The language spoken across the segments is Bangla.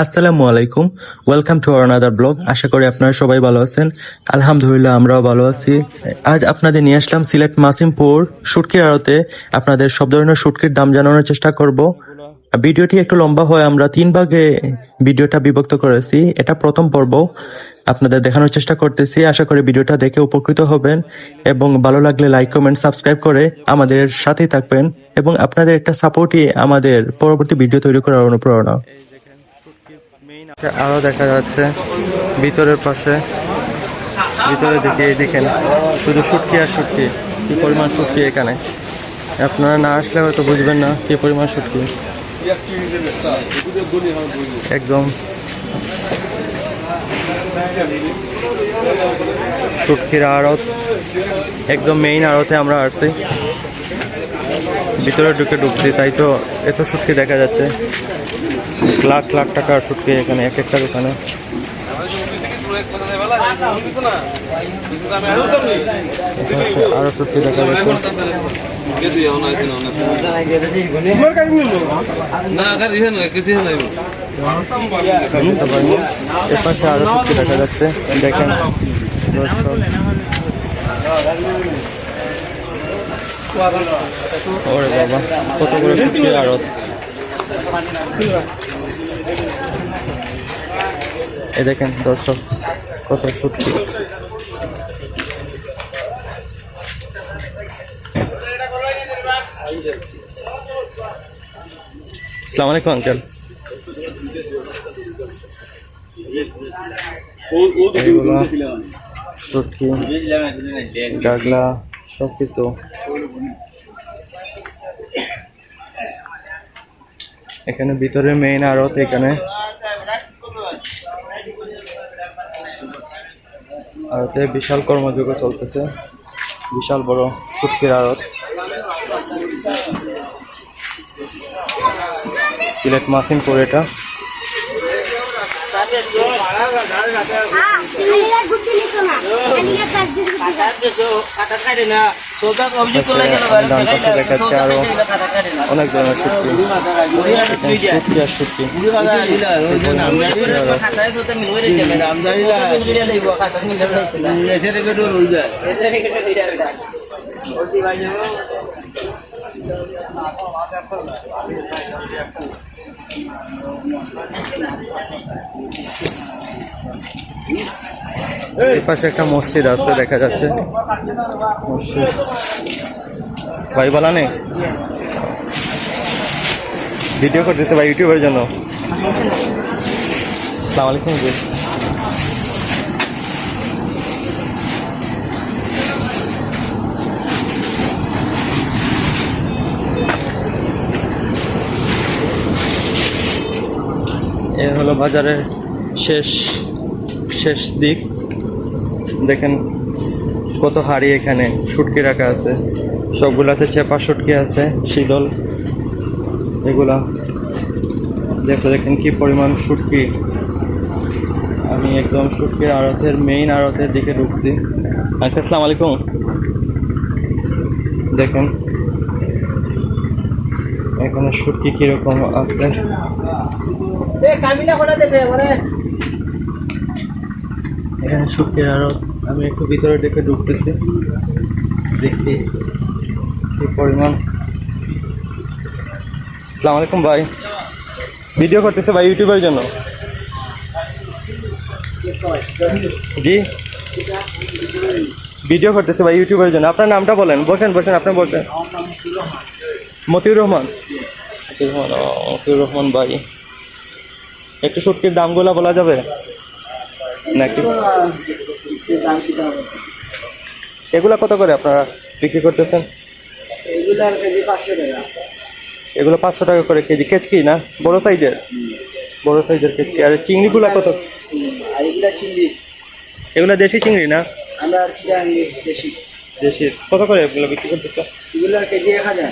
আসসালামু আলাইকুম। ওয়েলকাম টু আনাদার ব্লগ আশা করি আপনারা সবাই ভালো আছেন। আলহামদুলিল্লাহ, আমরাও ভালো আছি। আজ আপনাদের নিয়ে আসলাম সিলেট মাসিমপুর শুটকির আড়তে। আপনাদের সব ধরনের শুটকির দাম জানানোর চেষ্টা করব। ভিডিওটি একটু লম্বা হয় আমরা তিন ভাগে ভিডিওটা বিভক্ত করেছি। এটা প্রথম পর্ব। আপনাদের দেখানোর চেষ্টা করতেছি। আশা করি ভিডিওটা দেখে উপকৃত হবেন। এবং ভালো লাগলে লাইক কমেন্ট সাবস্ক্রাইব করে আমাদের সাথেই থাকবেন। এবং আপনাদের একটা সাপোর্টই আমাদের পরবর্তী ভিডিও তৈরি করার অনুপ্রেরণা। আরও দেখা যাচ্ছে। ভিতরের পাশে। ভিতরে দিকে এই দেখেন, শুধু শুটকি আর শুটকি কি পরিমাণ শুটকি এখানে? আপনারা না আসলে হয়তো বুঝবেন না কি পরিমাণ শুটকি একদম। শুটকির আড়ত, একদম মেইন আড়তে আমরা আসছি। ভিতরে ঢুকে ঢুকছি, তাই তো এত শুটকি দেখা যাচ্ছে। লাখ লাখ টাকার শুটকি এখানে, এক একটা দোকানে। আরও শুটকি দেখা যাচ্ছে আরও শুটকি দেখা যাচ্ছে দেখেন ওরে বাবা, কত করে শুটকি এই দেখেন দর্শক কত শুটকি আসসালামু আলাইকুম আঙ্কেল। শুটকি গাগলা সব এখানে ভিতরে মেইন আড়ত, এখানে। আড়তে বিশাল কর্মযোগ্য চলতেছে। বিশাল বড় শুটকির আড়ত। সিলেট মাসিন মাসিমপুর এটা। দেখাচ্ছে আরও অনেক ধরনের শুটকি আর শুটকি এই পাশে একটা মসজিদ আছে, দেখা যাচ্ছে। মসজিদ। ভাই, বলা নেই? ভিডিও করতেছে ভাই ইউটিউবের জন্য। সালাম আলাইকুম এ হলো বাজারের শেষ শেষ দিক। দেখেন কত হাড়ি এখানে শুটকি রাখা আছে। সবগুলাতে চেপা শুটকি আছে, শীতল। এগুলা দেখো দেখেন কি পরিমাণ শুটকি আমি একদম সুটকির আড়তের মেইন আড়তের দিকে ঢুকছি। আচ্ছা আসসালামু আলাইকুম। দেখেন এখানে শুটকি কীরকম আছে। এখানে শুটকির আড়ত আমি একটু ভিতরে ডেকে ঢুকতেছি। দেখি কি পরিমাণ। আসসালামু আলাইকুম ভাই। ভিডিও করতেছে ভাই ইউটিউবের জন্য। জি। ভিডিও করতেছে ভাই ইউটিউবের জন্য। আপনার নামটা বলেন। বসেন বসেন, আপনি বসেন। মতিউর রহমান। মতিউর রহমান মতিউর রহমান ভাই। একটু শুটকির দামগুলো বলা যাবে? নাকি? এগুলা কত করে আপনারা বিক্রি করতেছেন? এগুলো পাঁচশো টাকা করে কেজি। কেচকি না? বড় সাইজের? বড় সাইজের কেচকি। আর চিংড়িগুলো কত? চিংড়ি এগুলো দেশি চিংড়ি না? আমরা দেশি। দেশি কত করে এগুলো বিক্রি করতেছ? এগুলোর কেজি এক হাজার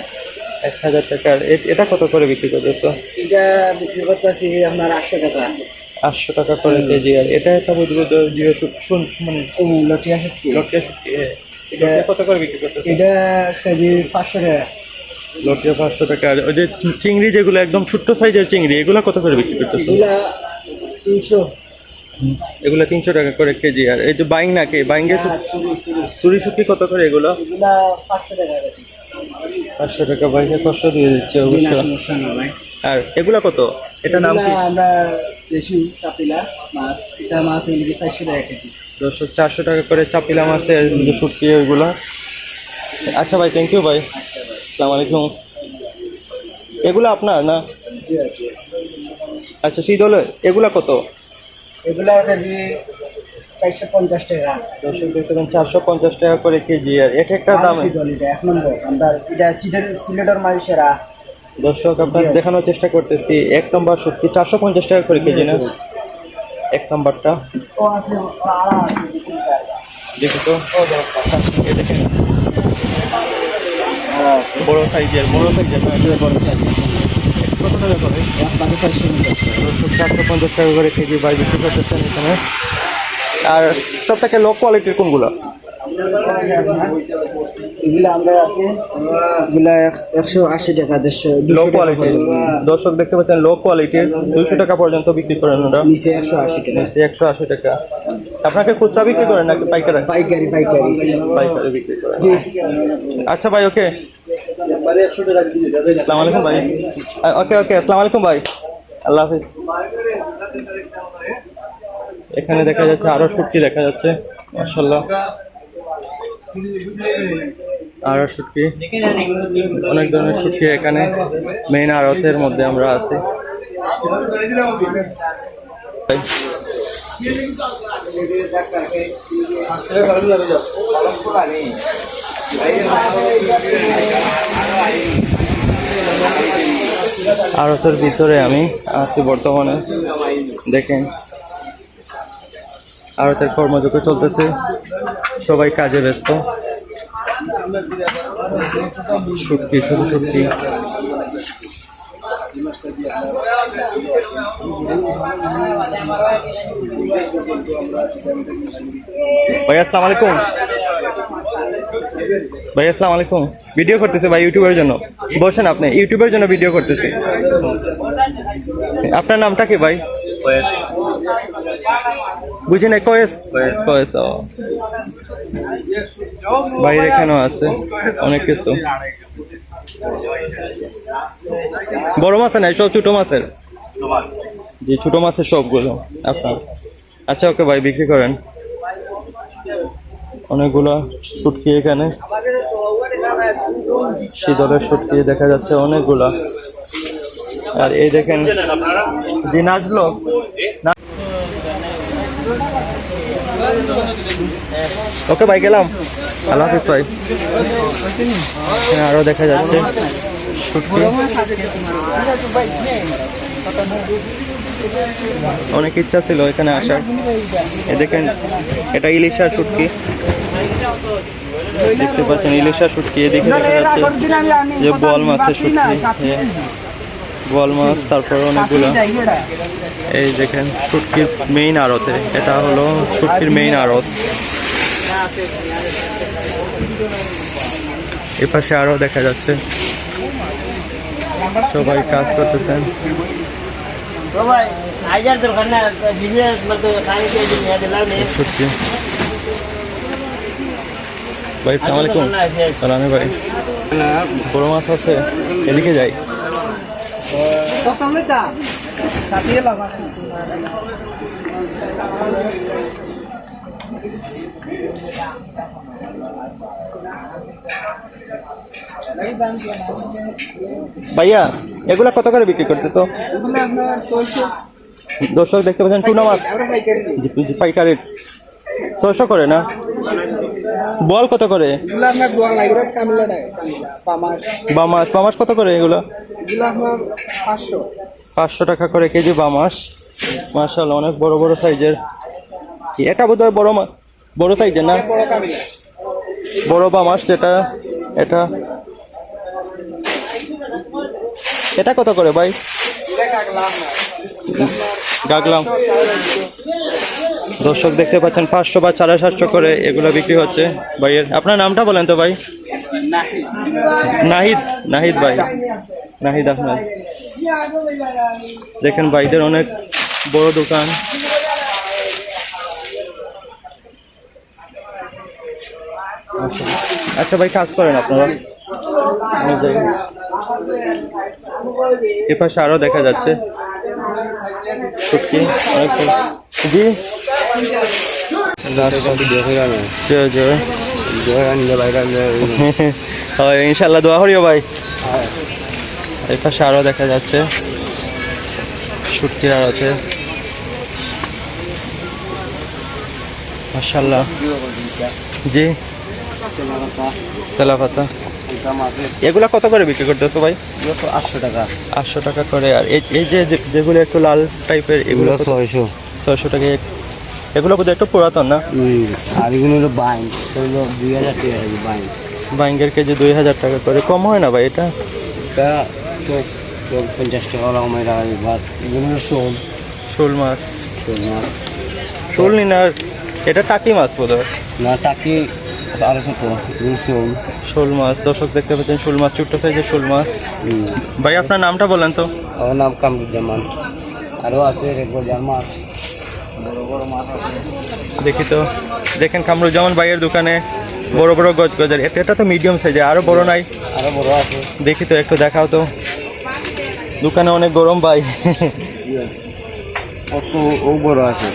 এক হাজার টাকা এটা কত করে বিক্রি করতেছ? এটা বিক্রি করতেছি আপনার আটশো টাকা। আটশো টাকা করে কেজি আর এটা একটা বুঝব জিরো শুন মানে লটিয়া শুটকি লটিয়া শুটকি এটা কত করে বিক্রি করতেছ? এটা কেজি পাঁচশো টাকা। লটিয়া পাঁচশো টাকা। আর ওই যে চিংড়ি যেগুলো একদম ছোট্ট সাইজের চিংড়ি এগুলো কত করে বিক্রি করতেছ? তিনশো। এগুলো তিনশো টাকা করে কেজি। আর এই যে বাইং নাকি? বাইঙ্গে সুরি শুটকি কত করে এগুলো? পাঁচশো টাকা পাঁচশো টাকা বাইকে কষ্ট দিয়ে দিচ্ছে অবশ্য। আর এগুলা কত? এটা নাম কি? আমরা দেশি চাপিলা মাছ। এটা মাছ এদিকে চারশো টাকা কেজি। দর্শক চারশো টাকা করে চাপিলা মাছের শুটকি ওইগুলো আচ্ছা ভাই থ্যাংক ইউ ভাই। আসসালামু আলাইকুম। এগুলো আপনার না? আচ্ছা শীতল এগুলা কত? এগুলা চারশো পঞ্চাশ টাকা। দর্শক দেখতে চারশো পঞ্চাশ টাকা করে কেজি। আর এক একটা দাম? এক নম্বর। আমরা এটা সিলেটের সেরা দর্শক আপনার দেখানোর চেষ্টা করতেছি। এক নম্বর শুটকি চারশো পঞ্চাশ টাকা করে কেজি না? এক নম্বরটা। দেখি তো। দেখেন কারা বড় সাইজের বড় সাইজের বড় সাইজ কত টাকা করে? চারশো পঞ্চাশ টাকা চারশো পঞ্চাশ টাকা করে কেজি বাই বিক্রি করতেছেন এখানে। আর সব থেকে লো কোয়ালিটির কোনগুলো? এগুলা আমরা আছে এগুলা একশো আশি টাকা দেড়শো লো কোয়ালিটির দর্শক দেখতে পাচ্ছেন লো কোয়ালিটির দুইশো টাকা পর্যন্ত বিক্রি করেন ওরা। নিচে একশো আশি টাকা। নিচে একশো আশি টাকা। আপনাকে খুচরা বিক্রি করেন নাকি পাইকারি? পাইকারি পাইকারি। পাইকারি বিক্রি করেন। আচ্ছা ভাই ওকে আসসালামু আলাইকুম ভাই। ওকে ওকে আসসালামু আলাইকুম ভাই। আল্লাহ হাফিজ। এখানে দেখা যাচ্ছে আরও শুটকি দেখা যাচ্ছে মার্শাল্লাহ আরও শুটকি অনেক ধরনের শুটকি এখানে। মেইন আড়তের মধ্যে আমরা আছি। আড়তের ভিতরে আমি আছি বর্তমানে। দেখেন। আড়তের কর্মযোগ্য চলতেছে। সবাই কাজে ব্যস্ত। সত্যি শুধু সত্যি ভাই, আসসালামু আলাইকুম। ভাই, আসসালাম আলাইকুম। ভিডিও করতেছে ভাই ইউটিউবের জন্য। বসেন আপনি, ইউটিউবের জন্য ভিডিও করতেছে। আপনার নামটা কি ভাই? বুঝি নাই কয়েস কয়েস ও বাইরে এখানেও আছে অনেক কিছু বড় মাছ নাই সব ছোট মাছের জি ছোট মাছের সবগুলো আপনার আচ্ছা ওকে ভাই বিক্রি করেন অনেকগুলো শুটকি এখানে শীতলের শুটকি দেখা যাচ্ছে অনেকগুলা আর এই দেখেন জি নাচলো না- ওকে ভাই গেলাম। আল্লাহ হাফিজ ভাই। হ্যাঁ, আরও দেখা যাচ্ছে। অনেক ইচ্ছা ছিল এখানে আসার। এ দেখেন এটা ইলিশা শুটকি। দেখতে পাচ্ছেন ইলিশা শুটকি। এদিকে দেখা যাচ্ছে যে বল মাছের শুটকি। এ, বল মাছ তারপর অনেকগুলো। এই দেখেন শুটকির মেইন আড়তে। এটা হলো শুটকির মেইন আড়ত। এপাশে আরও দেখা যাচ্ছে। সবাই কাজ করতেছেন। ভাই আইজার দরকার না বিজনেস মানে খানি দিয়ে দিন মেয়েদের লাভ নেই সত্যি ভাই সালাম সালামে ভাই। বড় মাছ আছে এদিকে যাই। ভাইয়া এগুলা কত করে বিক্রি করতেছো? দর্শক দেখতে পাচ্ছেন টুনা মাছ। পাইকারি। ছয়শো করে না? বল কত করে? বামাস। বামাস কত করে এগুলো? পাঁচশো। টাকা করে কেজি বামাস। মার্শাল অনেক বড় বড় সাইজের। এটা বোধ হয় বড় বড় সাইজের না? বড় বামাস যেটা এটা। এটা কত করে ভাই? গাগলাম। দর্শক দেখতে পাচ্ছেন, পাঁচশো বা সাড়ে সাতশো করে এগুলো বিক্রি হচ্ছে ভাইয়ের। আপনার নামটা বলেন তো ভাই? নাহিদ নাহিদ ভাই। নাহিদ আহমেদ। দেখেন ভাইদের অনেক বড় দোকান। আচ্ছা। ভাই, কাজ করেন আপনারা। এ পাশে আরও দেখা যাচ্ছে। জি? ইনশাল্লাহ দোয়া করিও ভাই। এই পাশে আরও দেখা যাচ্ছে। শুটকি আর আছে মাশাল্লাহ জি। সেলাপাতা এগুলা কত করে বিক্রি করতেছো ভাই? আটশো টাকা। আটশো টাকা করে। আর এই যে যেগুলো একটু লাল টাইপের এগুলো ছয়শো। ছয়শো টাকা এগুলো বোধহয় একটু পুরাতন না? আর এগুলো হলো বাইন। হলো দুই হাজার টাকা বাইন। বাইঙ্গের কেজি দুই হাজার টাকা করে। কম হয় না ভাই এটা? এটা তো তো পঞ্চাশ টাকা ওরকম টাকা এবার এগুলো হলো শোল। শোল মাছ। শোল মাছ। শোল নি না এটা টাকি মাছ বোধ হয় না টাকি আড়াইশো শোল। শোল মাছ। দর্শক দেখতে পাচ্ছেন শোল মাছ ছোট্ট সাইজের শোল মাছ। ভাই আপনার নামটা বলেন তো। আমার নাম কামরুজ্জামান। আরও আছে রেগুলার মাছ। দেখি তো। দেখেন কামরুজ্জামান ভাইয়ের দোকানে বড় বড় গজ গজার। এটা তো মিডিয়াম সাইজে আরও বড় নাই? আরও বড় আছে। দেখি তো একটু দেখাও তো। দোকানে অনেক গরম ভাই। ও বড় আছে।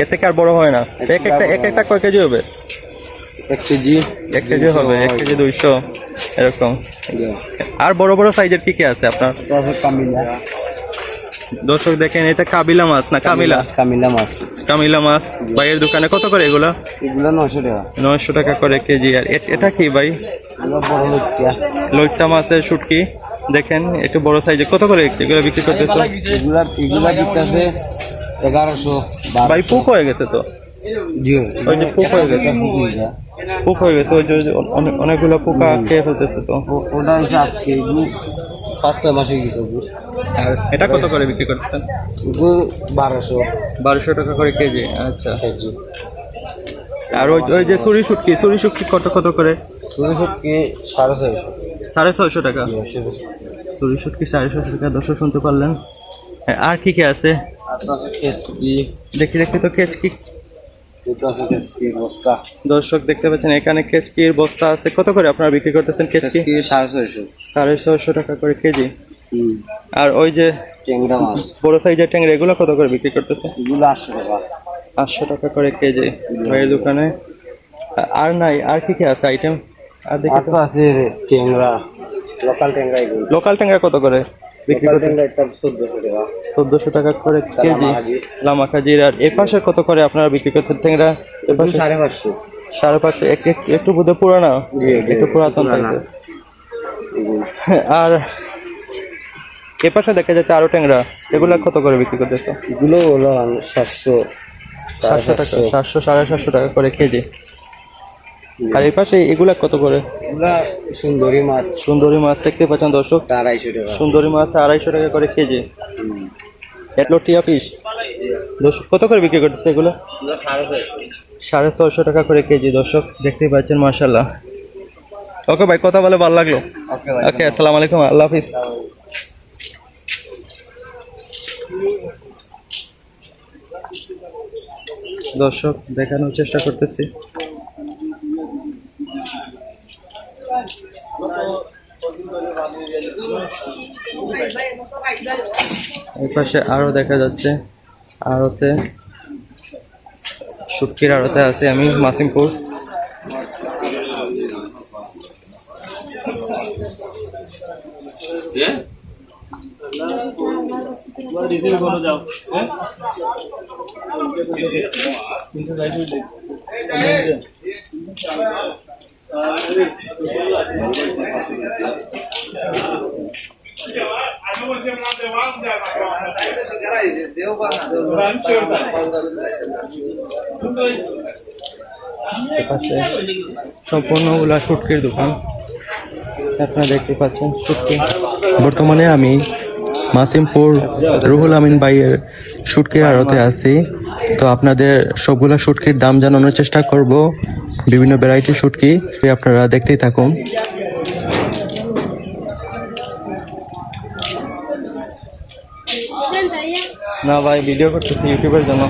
এর থেকে আর বড় হয় না। এক একটা এক একটা কয় কেজি হবে? এক কেজি। এক কেজি হবে এক কেজি দুইশো এরকম। আর বড় বড় সাইজের কি কি আছে আপনার? দর্শক দেখেন এটা কাবিলা মাছ না কামিলা? কামিলা মাছ। কামিলা মাছ। ভাইয়ের দোকানে কত করে এগুলা? এগুলো নশো টাকা। নয়শো টাকা করে কেজি। আর এটা কি ভাই? লইট্টা মাছের শুটকি। দেখেন একটু বড় সাইজে কত করে এগুলো বিক্রি করতেছো? এগুলা এগুলা এগারোশো ভাই পুক হয়ে গেছে তো? ওই যে পোক হয়ে গেছে। পোক হয়ে গেছে। ওই যে অনেকগুলো পোকা খেয়ে ফেলতেছে তো? ওটা আজকে পাঁচ ছয় মাসে গেছে ওগুলো। আর এটা কত করে বিক্রি করতেছেন? এগুলো বারোশো। বারোশো টাকা করে কেজি আচ্ছা। কেজি। আর ওই ওই যে সুরি শুটকি সুরি শুটকি কত কত করে? শুধু সত্যি সাড়ে ছয়শো। সাড়ে ছয়শো টাকা? সুরি শুটকি সাড়ে ছয়শো টাকা দশশো শুনতে পারলেন। হ্যাঁ, আর কি কি আছে? দেখি দেখি তো আছে কেসকি বস্তা? দর্শক দেখতে পাচ্ছেন এখানে কেচকির বস্তা আছে। কত করে আপনারা বিক্রি করতেছেন কেচকি? সাড়ে ছয়শো। সাড়ে ছয়শো টাকা করে কেজি। আর ওই যে ট্যাংরা মাছ। বড় সাইজের ট্যাংরা এগুলো কত করে বিক্রি করতেছে এগুলো আটশো টাকা। আটশো টাকা করে কেজি। ভাইয়ের দোকানে। আর নাই আর কি কি আছে আইটেম? আর দেখি তো। আছে ট্যাংরা লোকাল ট্যাংরা লোকাল ট্যাংরা কত করে? বিক্রি করতে চোদ্দশো টাকা। করে কেজি আর এ পাশে কত করে আপনারা বিক্রি করছেন? এ পাশে? সাড়ে পাঁচশো। সাড়ে পাঁচশো। এক- এক- একটু বোধহয় পুরানো। একটু পুরাতন আর এ পাশে দেখা যাচ্ছে আরও ট্যাংরা। এগুলা কত করে বিক্রি করতেছে? এগুলো হলো সাতশো সাতশো টাকা সাতশো সাড়ে সাতশো টাকা করে কেজি। আর এই পাশে এগুলা কত করে? এগুলা সুন্দরী মাছ। সুন্দরী মাছ দেখতে পাচ্ছেন দর্শক। আড়াইশো টাকা। সুন্দরী মাছ আড়াইশো টাকা করে কেজি। হুম। এটলো টিয়া পিস? দর্শক কত করে বিক্রি করতেছে এগুলো? সাড়ে ছয়শো। টাকা করে কেজি দর্শক দেখতেই পাচ্ছেন মার্শাল্লাহ ওকে ভাই কথা বলে ভালো লাগল। ওকে আসসালামু আলাইকুম আল্লাহ হাফিজ। দর্শক দেখানোর চেষ্টা করতেছি। এই পাশে আরও দেখা যাচ্ছে। আড়তে শুটকির আড়তে আছে আমি মাসিমপুর। পাশে সম্পূর্ণগুলা শুটকির দোকান। আপনারা দেখতে পাচ্ছেন শুটকি। বর্তমানে আমি মাসিমপুর রুহুল আমিন ভাইয়ের শুটকির আড়তে আছি। তো আপনাদের সবগুলা শুটকির দাম জানানোর চেষ্টা করব। বিভিন্ন ভ্যারাইটি শুটকি আপনারা দেখতেই থাকুন। না ভাই ভিডিও করতেছি ইউটিউবের জন্য।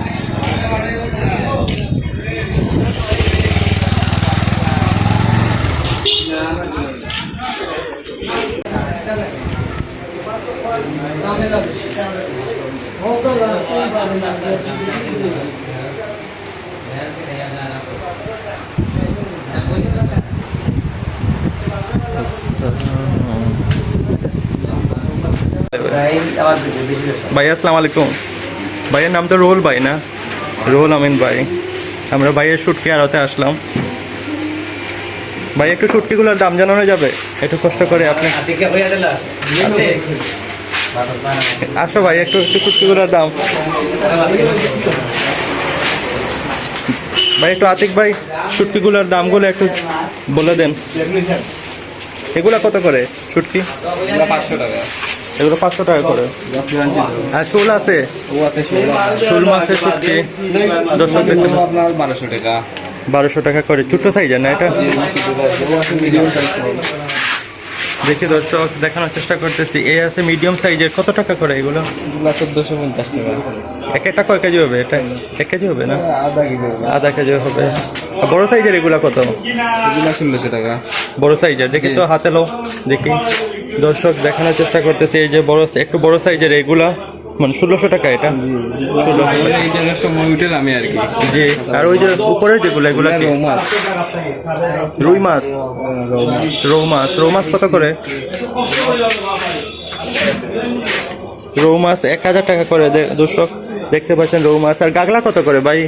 ভাই, আসসালামু আলাইকুম। ভাইয়ের নাম তো রোল ভাই না? রোল আমিন ভাই। আমরা ভাইয়ের শুটকি আড়তে আসলাম। ভাই, একটু শুটকিগুলোর দাম জানানো যাবে? একটু কষ্ট করে আপনি। আসো ভাই, একটু একটু শুটকিগুলোর দাম। ভাই, একটু আতিক ভাই শুটকিগুলোর দামগুলো একটু বলে দেন। এগুলা কত করে শুটকি পাঁচশো টাকা এগুলো পাঁচশো টাকা করে হ্যাঁ শোল আছে শোল মাছের শুটকি দর্শক আপনার বারোশো টাকা বারোশো টাকা করে ছোট্ট সাইজের না এটা দেখি দর্শক দেখানোর চেষ্টা করতেছি। এ আছে মিডিয়াম সাইজের কত টাকা করে এগুলো? চোদ্দশো পঞ্চাশ টাকা। এক একটা কয় কেজি হবে? এটা এক কেজি হবে না? আধা কেজি আধা কেজি হবে। বড় সাইজের এগুলো কত? ষোলোশো টাকা। বড় সাইজের দেখি তো হাতে লো দেখি। দর্শক দেখানোর চেষ্টা করতেছি। এই যে বড় একটু বড় সাইজের এগুলা। মানে ষোলোশো টাকা এটা? ষোলোশো মানে আমি আর কি। জি আর ওই যে উপরের যেগুলো এগুলা রৌ মাছ। রুই মাছ? রৌ মাছ। রৌ মাছ। কত করে? রৌ মাছ এক হাজার টাকা করে দর্শক দেখতে পাচ্ছেন রৌ মাছ। আর গাগলা কত করে ভাই?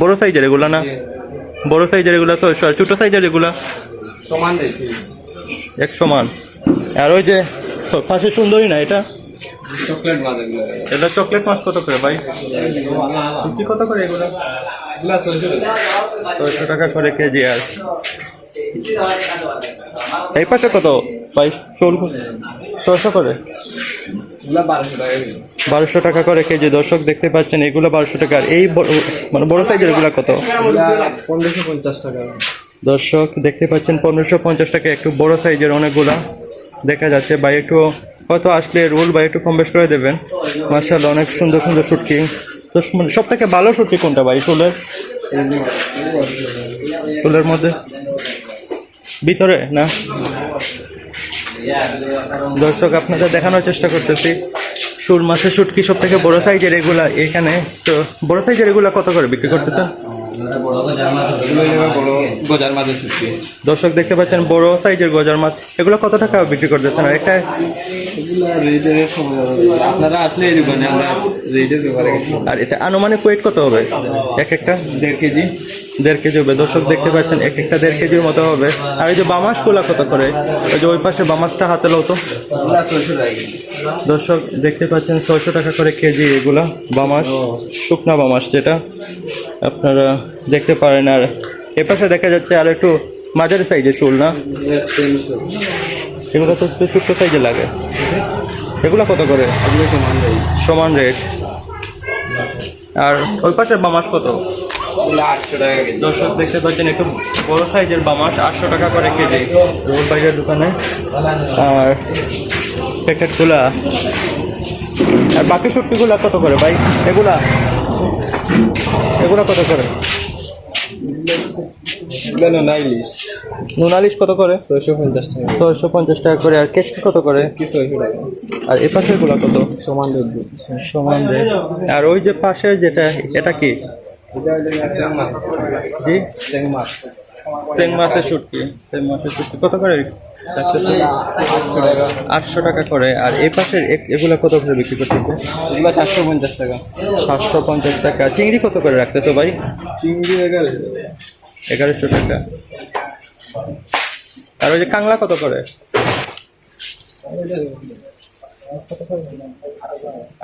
বড় সাইজের এগুলা না? বড় সাইজের এগুলা ছয়শো আর ছোট সাইজের এগুলা? সমান এক সমান। আর ওই যে পাশে সুন্দরী না এটা? চকলেট মাছ এগুলো। এটা চকলেট মাছ কত করে ভাই? শুটকি কত করে এগুলা? এগুলো ছয়শো টাকা। করে কেজি আর। এই পাশে কত? ভাই শোল ছয়শো করে। বারোশো টাকা করে কেজি। দর্শক দেখতে পাচ্ছেন এগুলো বারোশো টাকা। আর এই মানে বড় সাইজের এগুলো কত? পনেরোশো পঞ্চাশ টাকা। দর্শক দেখতে পাচ্ছেন পনেরোশো পঞ্চাশ টাকা একটু বড় সাইজের অনেকগুলা। দেখা যাচ্ছে বা একটু হয়তো আসলে রোল বা একটু কম বেশ করে দেবেন। মার্শাল অনেক সুন্দর সুন্দর শুটকি। তো সব থেকে ভালো শুটকি কোনটা ভাই? চুলের চুলের মধ্যে? ভিতরে, না? দর্শক, আপনাদের দেখানোর চেষ্টা করতেছি। সুর মাছের শুটকি সব থেকে বড় সাইজের এগুলা এখানে। তো বড় সাইজের এগুলা কত করে বিক্রি করতেছেন? গজার মাছের শুটকি দর্শক দেখতে পাচ্ছেন বড় সাইজের গজার মাছ। এগুলো কত টাকা বিক্রি করতেছেন? আর একটা আপনারা আসলে এই দোকানে আমরা রেটের ব্যাপারে আর এটা আনুমানিক ওয়েট কত হবে? এক একটা। দেড় কেজি। দেড় কেজি হবে। দর্শক দেখতে পাচ্ছেন এক একটা দেড় কেজির মতো হবে। আর এই যে বামাসগুলা কত করে? ওই যে ওই পাশে বামাসটা হাতে লো তো। এগুলো ছয়শো টাকা কেজি। দর্শক দেখতে পাচ্ছেন ছয়শো টাকা করে কেজি এগুলা বামাস শুকনা বামাস যেটা। আপনারা দেখতে পারেন আর এ পাশে দেখা যাচ্ছে আর একটু মাঝারি সাইজের শুল না? এগুলো তো ছোট্ট সাইজে লাগে। এগুলা কত করে? সমান রেট আর ওই পাশে বামাস কত? আটশো টাকা কেজি দর্শক দেখতে পাচ্ছেন একটু বড় সাইজের বামাস আটশো টাকা করে কেজি। রোড বাইরের দোকানে। আর প্যাকেটগুলা আর বাকি সবজিগুলা কত করে ভাই? এগুলা? এগুলা কত করে? এগুলো না ইলিশ নুনালিশ কত করে? ছয়শো পঞ্চাশ টাকা। ছয়শো পঞ্চাশ টাকা করে। আর কেচকি কত করে? আর এ পাশেরগুলা কত? সমান সমান আর ওই যে পাশের যেটা এটা কি? মাছ জি? মাছ সেং মাছের শুটকি। সেং মাছের শুটকি। কত করে? আটশো টাকা করে। আর এই পাশের এগুলা কত করে বিক্রি করতেছে? এগুলো সাতশো পঞ্চাশ টাকা। সাতশো পঞ্চাশ টাকা। চিংড়ি কত করে রাখতেছো ভাই? চিংড়ি এগারো এগারোশো টাকা। আর ওই যে কাংলা কত করে?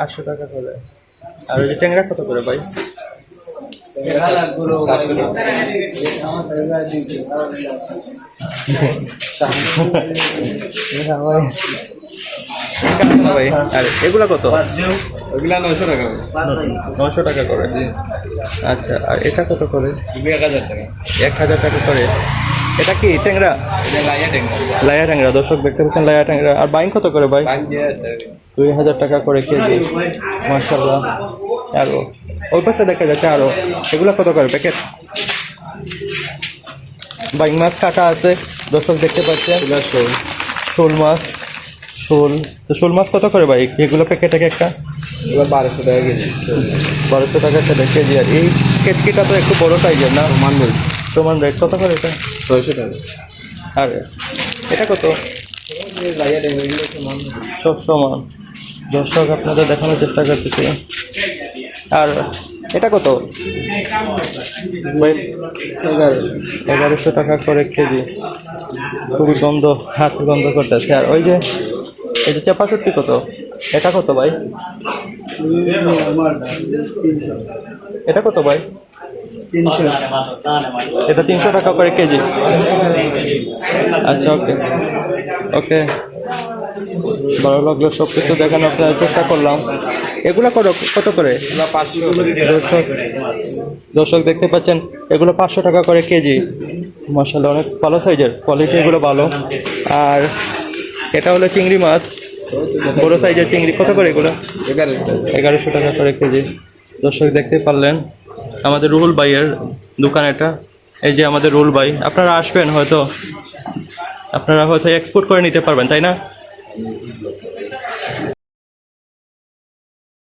আটশো টাকা করে। আর ওই যে ট্যাংরা কত করে ভাই? আর এগুলা কত ওগুলো নয়শো টাকা নশো টাকা করে আচ্ছা আর এটা কত করে এক হাজার টাকা এক হাজার টাকা করে এটা কি ট্যাংরা লায়া ট্যাংরা দর্শক দেখতে পাচ্ছেন লায়া ট্যাংরা আর বাইন কত করে ভাই দুই হাজার টাকা করে কেজি মাসাল্লাহ আরও ওই পাশে দেখা যাচ্ছে আরও। এগুলো কত করে প্যাকেট? বাইং মাছ কাটা আছে দর্শক দেখতে পাচ্ছেন শোল। মাছ শোল। তো শোল মাছ কত করে ভাই? এগুলো প্যাকেট এক একটা? এবার বারোশো টাকা কেজি। বারোশো টাকা সেটা কেজি আর এই কেটকিটা তো একটু বড় সাইজের না? মানবই সমান রেট কত করে এটা? ছয়শো টাকা। আর এটা কত? সব সমান। দর্শক আপনাদের দেখানোর চেষ্টা করতেছি। আর এটা কত? এগারোশো টাকা করে কেজি। খুবই গন্ধ হাত গন্ধ করতেছে। আর ওই যে এই যে চাপাশুটকি কত? এটা কত ভাই? এটা কত ভাই? তিনশো। এটা তিনশো টাকা করে কেজি। আচ্ছা ওকে। ওকে। ভালো লাগল সব কিছু দেখানো আপনার চেষ্টা করলাম। এগুলো কত কত করে? দর্শক দর্শক দেখতে পাচ্ছেন, এগুলো পাঁচশো টাকা করে কেজি। মশালা অনেক ভালো সাইজের কোয়ালিটি এগুলো ভালো। আর এটা হলো চিংড়ি মাছ, বড় সাইজের চিংড়ি, কত করে এগুলো? এগারোশো টাকা করে কেজি। দর্শক দেখতে পারলেন, আমাদের রুহুল ভাইয়ের দোকান এটা। এই যে আমাদের রুহুল ভাই, আপনারা আসবেন হয়তো। আপনারা হয়তো এক্সপোর্ট করে নিতে পারবেন, তাই না? y, bloqueo.